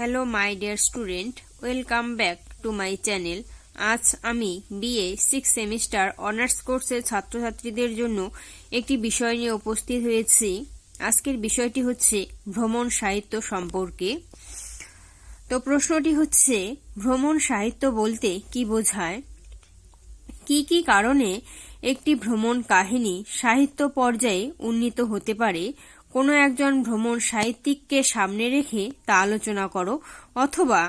Hello my dear student welcome back to my channel আজ আমি BA six semester honours কোর্সের ছাত্রছাত্রীদের জন্য একটি বিষয় নিয়ে উপস্থিত হয়েছি। আজকের বিষয়টি হচ্ছে ভ্রমণ সাহিত্য সম্পর্কে। তো প্রশ্নটি হচ্ছে, ভ্রমণ সাহিত্য বলতে কি বোঝায়? কি কি কারণে একটি ভ্রমণ কাহিনী সাহিত্য পর্যায়ে উন্নীত হতে পারে? কোনো একজন ভ্রমণ সাহিত্যিককে সামনে রেখে তা আলোচনা করো, অথবা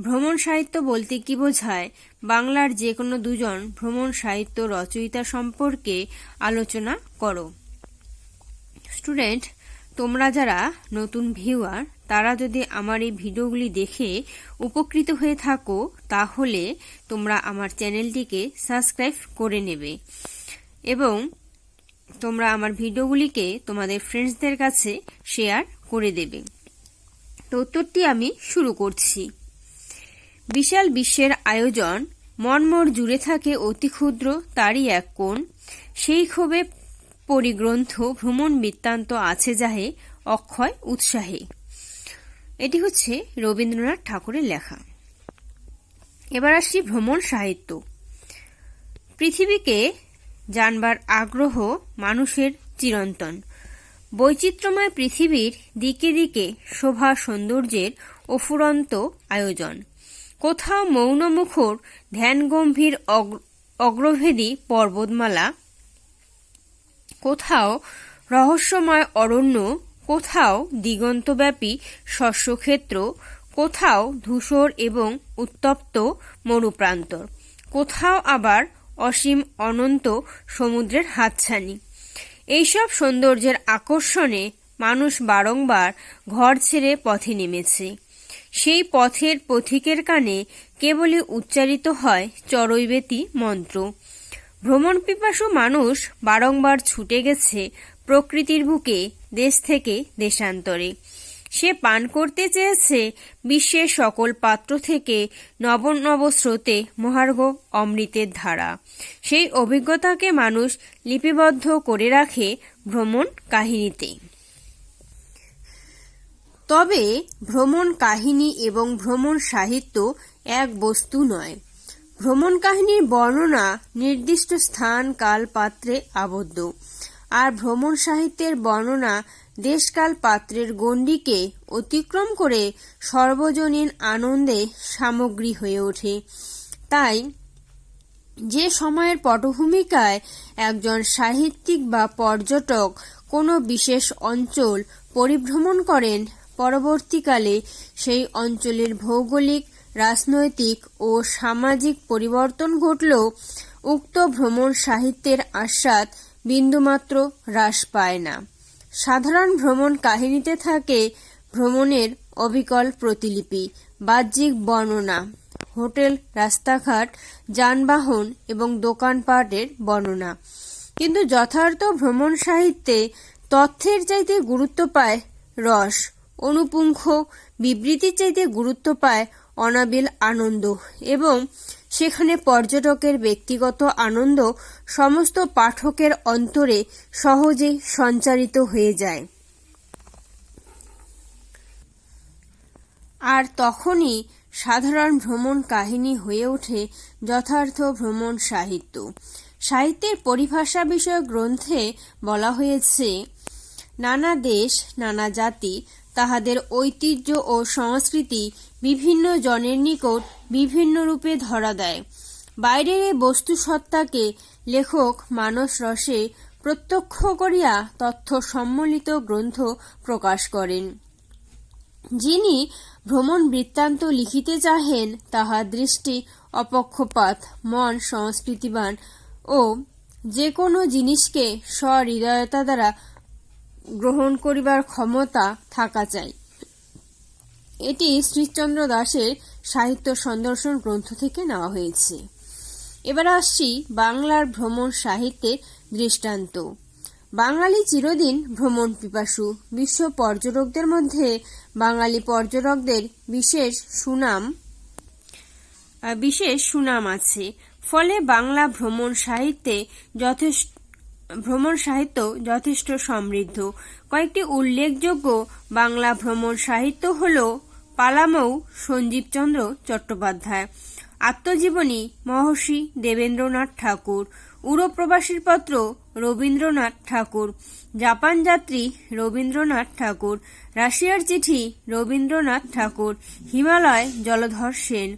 ভ্রমণ সাহিত্য বলতে কি বোঝায়? বাংলার যে কোনো দুজন ভ্রমণ সাহিত্য রচয়িতা সম্পর্কে আলোচনা করো। স্টুডেন্ট, তোমরা যারা নতুন ভিউয়ার, তারা যদি আমার এই ভিডিওগুলি দেখে উপকৃত হয়ে থাকো, তাহলে তোমরা আমার চ্যানেলটিকে সাবস্ক্রাইব করে নেবে। এবং তোমরা আমার ভিডিওগুলিকে তোমাদের ফ্রেন্ডসদের কাছে শেয়ার করে দেবে। তো উত্তরটি আমি শুরু করছি। বিশাল বিশ্বের আয়োজন মনমোর জুড়ে থাকে অতি ক্ষুদ্র তারই এক কোণ। সেই ক্ষোভে পরিগ্রন্থ ভ্রমণ বৃত্তান্ত আছে যাহে অক্ষয় উৎসাহে। এটি হচ্ছে রবীন্দ্রনাথ ঠাকুরের লেখা। এবার আসছি ভ্রমণ সাহিত্য। পৃথিবীকে জানবার আগ্রহ মানুষের চিরন্তন। বৈচিত্র্যময় পৃথিবীর দিকে দিকে শোভা সৌন্দর্যের অফুরন্ত আয়োজন। কোথাও মৌনমুখর, ধ্যানগম্ভীর অগ্রভেদী পর্বতমালা, কোথাও রহস্যময় অরণ্য, কোথাও দিগন্তব্যাপী শস্যক্ষেত্র, কোথাও ধূসর এবং উত্তপ্ত মরুপ্রান্তর, কোথাও আবার অসীম অনন্ত সমুদ্রের হাতছানি। এইসব সৌন্দর্যের আকর্ষণে মানুষ বারংবার ঘর ছেড়ে পথে নেমেছে। সেই পথের পথিকের কানে কেবলই উচ্চারিত হয় চরৈবেতি মন্ত্র। ভ্রমণ পিপাসু মানুষ বারংবার ছুটে গেছে প্রকৃতির বুকে দেশ থেকে দেশান্তরে। সে পান করতে চেয়েছে বিশ্বের সকল পাত্র থেকে নব নব স্রোতে মহার্ঘ অমৃতের ধারা। সেই অভিজ্ঞতাকে মানুষ লিপিবদ্ধ করে রাখে ভ্রমণ কাহিনীতে। তবে ভ্রমণ কাহিনী এবং ভ্রমণ সাহিত্য এক বস্তু নয়। ভ্রমণ কাহিনীর বর্ণনা নির্দিষ্ট স্থান কাল পাত্রে আবদ্ধ। আর ভ্রমণ সাহিত্যের বর্ণনা দেশকাল পাত্রের গণ্ডিকে অতিক্রম করে সর্বজনীন আনন্দে সামগ্রী হয়ে ওঠে। তাই যে সময়ের পটভূমিকায় একজন সাহিত্যিক বা পর্যটক কোনো বিশেষ অঞ্চল পরিভ্রমণ করেন, পরবর্তীকালে সেই অঞ্চলের ভৌগোলিক, রাজনৈতিক ও সামাজিক পরিবর্তন ঘটলেও উক্ত ভ্রমণ সাহিত্যের আস্বাদ বিন্দুমাত্র হ্রাস পায় না। সাধারণ ভ্রমণ কাহিনীতে থাকে ভ্রমণের অবিকল প্রতিলিপি, বাহ্যিক বর্ণনা, হোটেল, রাস্তাঘাট, যানবাহন এবং দোকানপাটের বর্ণনা। কিন্তু যথার্থ ভ্রমণ সাহিত্যে তথ্যের চাইতে গুরুত্ব পায় রস, অনুপুঙ্খ বিবৃতির চাইতে গুরুত্ব পায় অনাবিল আনন্দ এবং সেখানে পর্যটকের ব্যক্তিগত আনন্দ সমস্ত পাঠকের অন্তরে সহজে সঞ্চারিত হয়ে যায়। আর তখনই সাধারণ ভ্রমণ কাহিনী হয়ে ওঠে যথার্থ ভ্রমণ সাহিত্য। সাহিত্যের পরিভাষা বিষয়ক গ্রন্থে বলা হয়েছে, নানা দেশ, নানা জাতি তাহাদের ঐতিহ্য ও সংস্কৃতি বিভিন্ন জনের নিকট বিভিন্ন রূপে ধরা দেয়। বাইরের এই বস্তু সত্তাকে লেখক মানস রসে প্রত্যক্ষ করিয়া তথ্য সম্মলিত গ্রন্থ প্রকাশ করেন। যিনি ভ্রমণ বৃত্তান্ত লিখিতে চাহেন তাহার দৃষ্টি, অপক্ষপাত, মন সংস্কৃতিবান ও যে কোনো জিনিসকে সহৃদয়তা দ্বারা গ্রহণ করিবার ক্ষমতা থাকা চাই। এটি শ্রীচন্দ্র দাসের সাহিত্য সন্দর্শন গ্রন্থ থেকে নেওয়া হয়েছে। এবার আসছি বাংলার ভ্রমণ সাহিত্যের দৃষ্টান্ত। বাঙালি চিরদিন ভ্রমণ পিপাসু। বিশ্ব পর্যটকদের মধ্যে বাঙালি পর্যটকদের বিশেষ সুনাম বিশেষ সুনাম আছে। ফলে বাংলা ভ্রমণ সাহিত্যে যথেষ্ট ভ্রমণ সাহিত্য যথেষ্ট সমৃদ্ধ। কয়েকটি উল্লেখযোগ্য বাংলা ভ্রমণ সাহিত্য হল পালামৌ, সঞ্জীবচন্দ্র চট্টোপাধ্যায়, আত্মজীবনী, মহর্ষি দেবেন্দ্রনাথ ঠাকুর উড়োপ্রবাসীর পত্র রবীন্দ্রনাথ ঠাকুর, জাপান যাত্রী রবীন্দ্রনাথ ঠাকুর, রাশিয়ার চিঠি রবীন্দ্রনাথ ঠাকুর, হিমালয় জলধর সেন,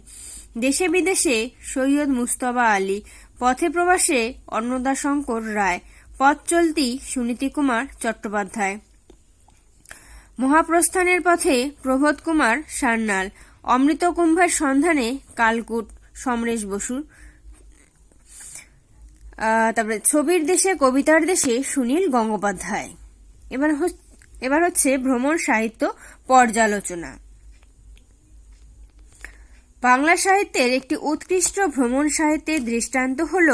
দেশে বিদেশে সৈয়দ মুস্তফা আলী, পথে প্রবাসে অন্নদাশঙ্কর রায় পথ চলতি সুনীতি কুমার চট্টোপাধ্যায়। মহাপ্রস্থানের পথে প্রবোধ কুমার সান্যাল, অমৃত কুম্ভের সন্ধানে কালকুট সমরেশ বসুর তারপরে ছবির দেশে, কবিতার দেশে সুনীল গঙ্গোপাধ্যায়। এবার এবার হচ্ছে ভ্রমণ সাহিত্য পর্যালোচনা। বাংলা সাহিত্যের একটি উৎকৃষ্ট ভ্রমণ সাহিত্যের দৃষ্টান্ত হল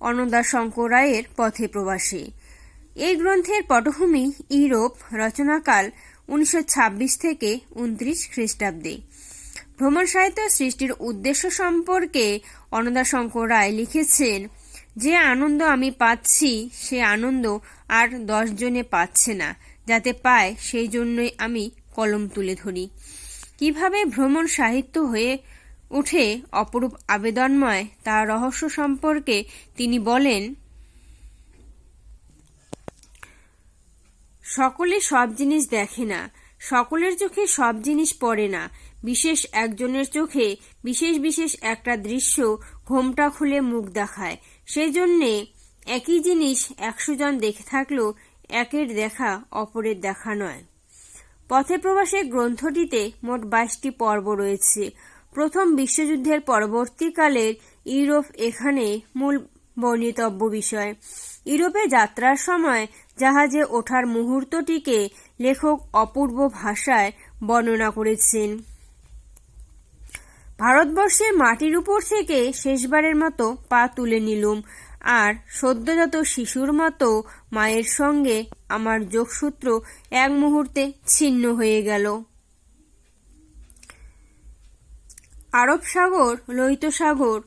অন্নদাশঙ্কর রায়ের পথে প্রবাসী। এই গ্রন্থের পটভূমি ইউরোপ, রচনাকাল উনিশশো ছাব্বিশ থেকে উনত্রিশ খ্রিস্টাব্দে। ভ্রমণ সাহিত্য সৃষ্টির উদ্দেশ্য সম্পর্কে অন্নদাশঙ্কর রায় লিখেছেন, যে আনন্দ আমি পাচ্ছি, সে আনন্দ আর দশজনে পাচ্ছে না। যাতে পায়, সেই জন্যই আমি কলম তুলে ধরি। কীভাবে ভ্রমণ সাহিত্য হয়ে উঠে অপরূপ আবেদনময় তার রহস্য সম্পর্কে তিনি বলেন, সকলে সব জিনিস দেখে না। সকলের চোখে সব জিনিস পড়ে না। বিশেষ একজনের চোখে বিশেষ বিশেষ একটা দৃশ্য ঘোমটা খুলে মুখ দেখায়। সেই জন্যে একই জিনিস একশো জন দেখে থাকলেও একের দেখা অপরের দেখা নয়। পথে প্রবাসে গ্রন্থটিতে মোট বাইশটি পর্ব রয়েছে। প্রথম বিশ্বযুদ্ধের পরবর্তীকালের ইউরোপ এখানে মূল বর্ণিতব্য বিষয়। ইউরোপে যাত্রার সময় জাহাজে ওঠার মুহূর্তটিকে লেখক অপূর্ব ভাষায় বর্ণনা করেছেন। ভারতবর্ষের মাটির উপর থেকে শেষবারের মতো পা তুলে নিলুম, আর সদ্যজাত শিশুর মতো মায়ের সঙ্গে আমার যোগসূত্র এক মুহূর্তে ছিন্ন হয়ে গেল। আরব সাগর, লোহিত সাগর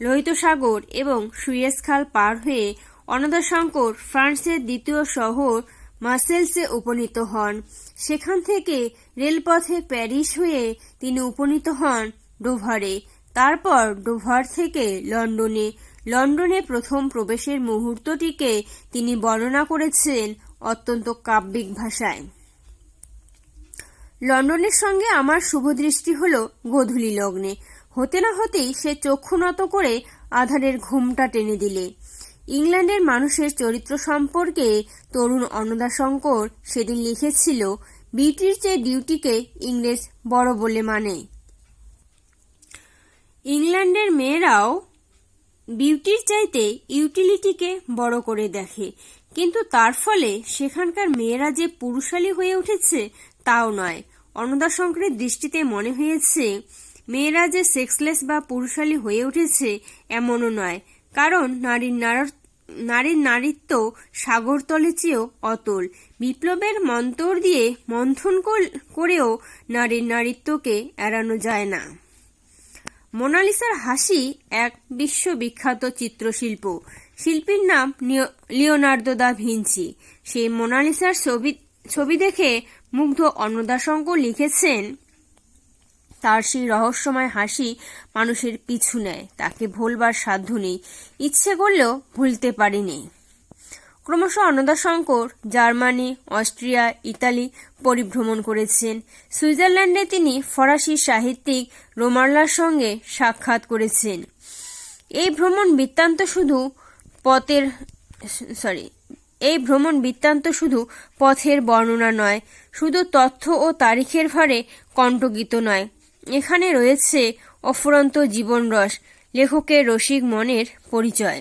লোহিত সাগর এবং সুয়েজ খাল পার হয়ে অনদাশঙ্কর ফ্রান্সের দ্বিতীয় শহর মাসেলসে উপনীত হন। সেখান থেকে রেলপথে প্যারিস হয়ে তিনি উপনীত হন ডোভারে, তারপর ডোভার থেকে লন্ডনে। লন্ডনে প্রথম প্রবেশের মুহূর্তটিকে তিনি বর্ণনা করেছেন অত্যন্ত কাব্যিক ভাষায়। লন্ডনের সঙ্গে আমার শুভদৃষ্টি হল গোধূলি লগ্নে। হতে না হতেই সে চক্ষু নত করে আধারের ঘুমটা টেনে দিলে। ইংল্যান্ডের মানুষের চরিত্র সম্পর্কে তরুণ অন্নদাশঙ্কর সেদিন লিখেছিল বিউটির চেয়ে ডিউটিকে ইংরেজ বড় বলে মানে। ইংল্যান্ডের মেয়েরাও বিউটির চাইতে ইউটিলিটিকে বড় করে দেখে। কিন্তু তার ফলে সেখানকার মেয়েরা যে পুরুষালী হয়ে উঠেছে তাও নয়। অন্নদাশঙ্করের দৃষ্টিতে মনে হয়েছে, মেয়েরা যে সেক্সলেস বা পুরুষালী হয়ে উঠেছে এমনও নয়। কারণ নারীর নার- নারীর নারীত্ব সাগরতলে চেয়েও অতল। বিপ্লবের মন্তর দিয়ে মন্থন করেও নারীর নারীত্বকে এড়ানো যায় না। মোনালিসার হাসি এক বিশ্ববিখ্যাত চিত্রশিল্প। শিল্পীর নাম লিওনার্দো দা ভিঞ্চি। সেই মোনালিসার ছবি ছবি দেখে মুগ্ধ অন্নদাশঙ্কর লিখেছেন, তার সেই রহস্যময় হাসি মানুষের পিছু নেয়, তাকে ভুলবার সাধ্য নেই, ইচ্ছে করলেও ভুলতে পারিনি। ক্রমশ অন্নদাশঙ্কর জার্মানি, অস্ট্রিয়া, ইতালি পরিভ্রমণ করেছেন। সুইজারল্যান্ডে তিনি ফরাসি সাহিত্যিক রোমারলার সঙ্গে সাক্ষাৎ করেছেন। এই ভ্রমণ বৃত্তান্ত শুধু পথের, সরি এই ভ্রমণ বৃত্তান্ত শুধু পথের বর্ণনা নয়, শুধু তথ্য ও তারিখের ভারে কণ্ঠগীত নয়। এখানে রয়েছে অফুরন্ত জীবনরস লেখকের রসিক মনের পরিচয়।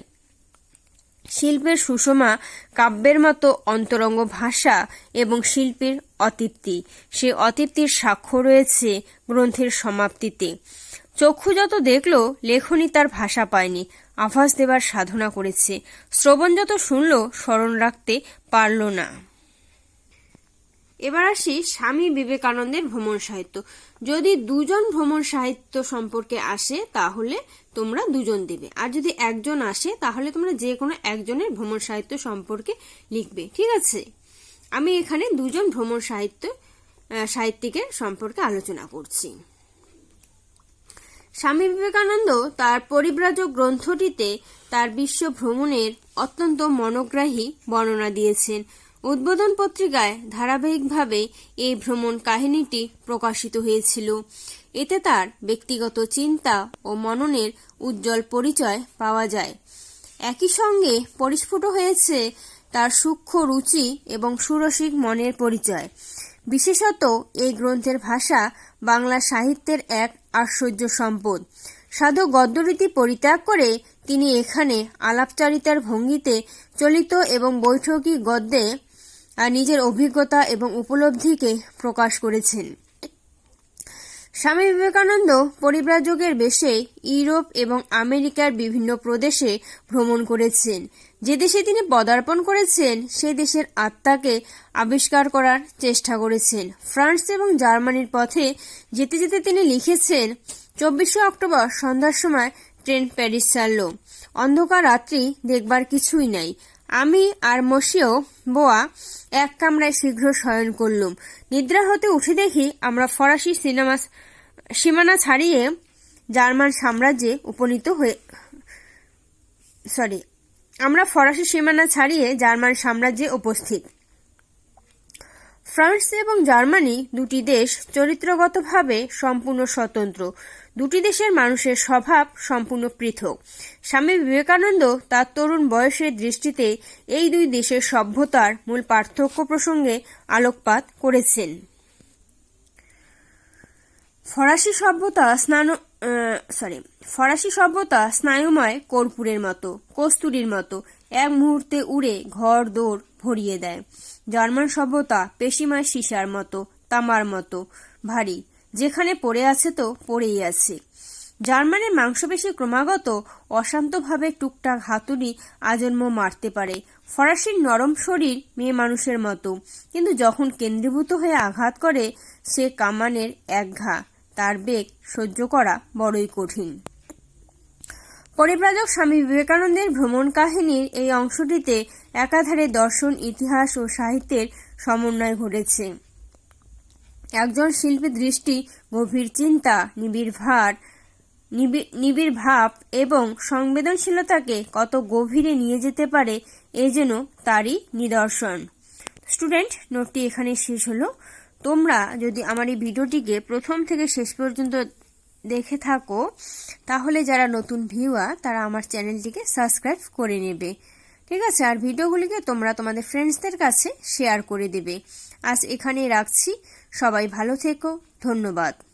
শিল্পের সুষমা, কাব্যের মতো অন্তরঙ্গ ভাষা এবং শিল্পীর অতৃপ্তি সে অতৃপ্তির সাক্ষ্য রয়েছে গ্রন্থের সমাপ্তিতে। চক্ষু যত দেখল, লেখনী তার ভাষা পায়নি। আভাস দেবার সাধনা করেছে। শ্রবণ যত শুনল, স্মরণ রাখতে পারল না। এবার আসি স্বামী বিবেকানন্দের ভ্রমণ সাহিত্য। যদি দুজন ভ্রমণ সাহিত্য সম্পর্কে আসে, তাহলে তোমরা দুজন দেবে। আর যদি একজন আসে, তাহলে তোমরা যে কোনো একজনের ভ্রমণ সাহিত্য সম্পর্কে লিখবে। ঠিক আছে? আমি এখানে দুজন ভ্রমণ সাহিত্য সাহিত্যিকের সম্পর্কে আলোচনা করছি। স্বামী বিবেকানন্দ তার পরিব্রাজক গ্রন্থটিতে তার বিশ্ব ভ্রমণের অত্যন্ত মনোগ্রাহী বর্ণনা দিয়েছেন। উদ্বোধন পত্রিকায় ধারাবাহিকভাবে এই ভ্রমণ কাহিনীটি প্রকাশিত হয়েছিল। এতে তার ব্যক্তিগত চিন্তা ও মননের উজ্জ্বল পরিচয় পাওয়া যায়। একই সঙ্গে পরিস্ফুট হয়েছে তার সূক্ষ্ম রুচি এবং সুরসিক মনের পরিচয়। বিশেষত এই গ্রন্থের ভাষা বাংলা সাহিত্যের এক আশ্চর্য সম্পদ। সাধু গদ্যরীতি পরিত্যাগ করে তিনি এখানে আলাপচারিতার ভঙ্গিতে চলিত এবং বৈঠকি গদ্যে নিজের অভিজ্ঞতা এবং উপলব্ধিকে প্রকাশ করেছেন। স্বামী বিবেকানন্দ পরিব্রাজকের বেশে ইউরোপ এবং আমেরিকার বিভিন্ন প্রদেশে ভ্রমণ করেছেন। যে দেশে তিনি পদার্পণ করেছেন সে দেশের আত্মাকে আবিষ্কার করার চেষ্টা করেছেন। ফ্রান্স এবং জার্মানির পথে যেতে যেতে তিনি লিখেছেন, চব্বিশে অক্টোবর সন্ধ্যার সময় ট্রেন প্যারিস ছাড়ল। অন্ধকার রাত্রি দেখবার কিছুই নাই। আমি আর মসিও বোয়া এক কামরায় শীঘ্র শয়ন করলুম। নিদ্রা হতে উঠে দেখি আমরা ফরাসি সিনেমা সীমানা ছাড়িয়ে জার্মান সাম্রাজ্যে উপনীত হয়ে সরি আমরা ফরাসি সীমানা ছাড়িয়ে জার্মান সাম্রাজ্যে উপস্থিত। ফ্রান্স এবং জার্মানি দুটি দেশ চরিত্রগতভাবে সম্পূর্ণ স্বতন্ত্র। দুটি দেশের মানুষের স্বভাব সম্পূর্ণ পৃথক। স্বামী বিবেকানন্দ তার তরুণ বয়সের দৃষ্টিতে এই দুই দেশের সভ্যতার মূল পার্থক্য প্রসঙ্গে আলোকপাত করেছেন। ফরাসি সভ্যতা স্নান সরি ফরাসি সভ্যতা স্নায়ুময় কর্পূরের মতো, কস্তুরীর মতো, এক মুহূর্তে উড়ে ঘর দৌড় ভরিয়ে দেয়। জার্মান সভ্যতা পেশিময় সীসার মতো, তামার মতো, ভারী। যেখানে পড়ে আছে তো পড়েই আছে। জার্মানের মাংসপেশি ক্রমাগত অশান্তভাবে টুকটাক হাতুড়ি আজন্ম মারতে পারে। ফরাসির নরম শরীর মেয়ে মানুষের মতো। কিন্তু যখন কেন্দ্রীভূত হয়ে আঘাত করে, সে কামানের এক ঘা। তার বেগ সহ্য করা বড়ই কঠিন। পরিব্রাজক স্বামী বিবেকানন্দের ভ্রমণ কাহিনীর এই অংশটিতে একাধারে দর্শন, ইতিহাস ও সাহিত্যের সমন্বয় ঘটেছে। একজন শিল্পী দৃষ্টি, গভীর চিন্তা, নিবিড় ভার, নিবি- নিবিড় ভাব এবং সংবেদনশীলতাকে কত গভীরে নিয়ে যেতে পারে এ যেন তারই নিদর্শন। স্টুডেন্ট, নোটটি এখানে শেষ হলো। তোমরা যদি আমার এই ভিডিওটিকে প্রথম থেকে শেষ পর্যন্ত দেখে থাকো, তাহলে যারা নতুন ভিউয়ার, তারা আমার চ্যানেলটিকে সাবস্ক্রাইব করে নেবে। ঠিক আছে? আর ভিডিওগুলিকে তোমরা তোমাদের ফ্রেন্ডসদের কাছে শেয়ার করে দেবে। আজ এখানেই রাখছি। সবাই ভালো থেকো। ধন্যবাদ।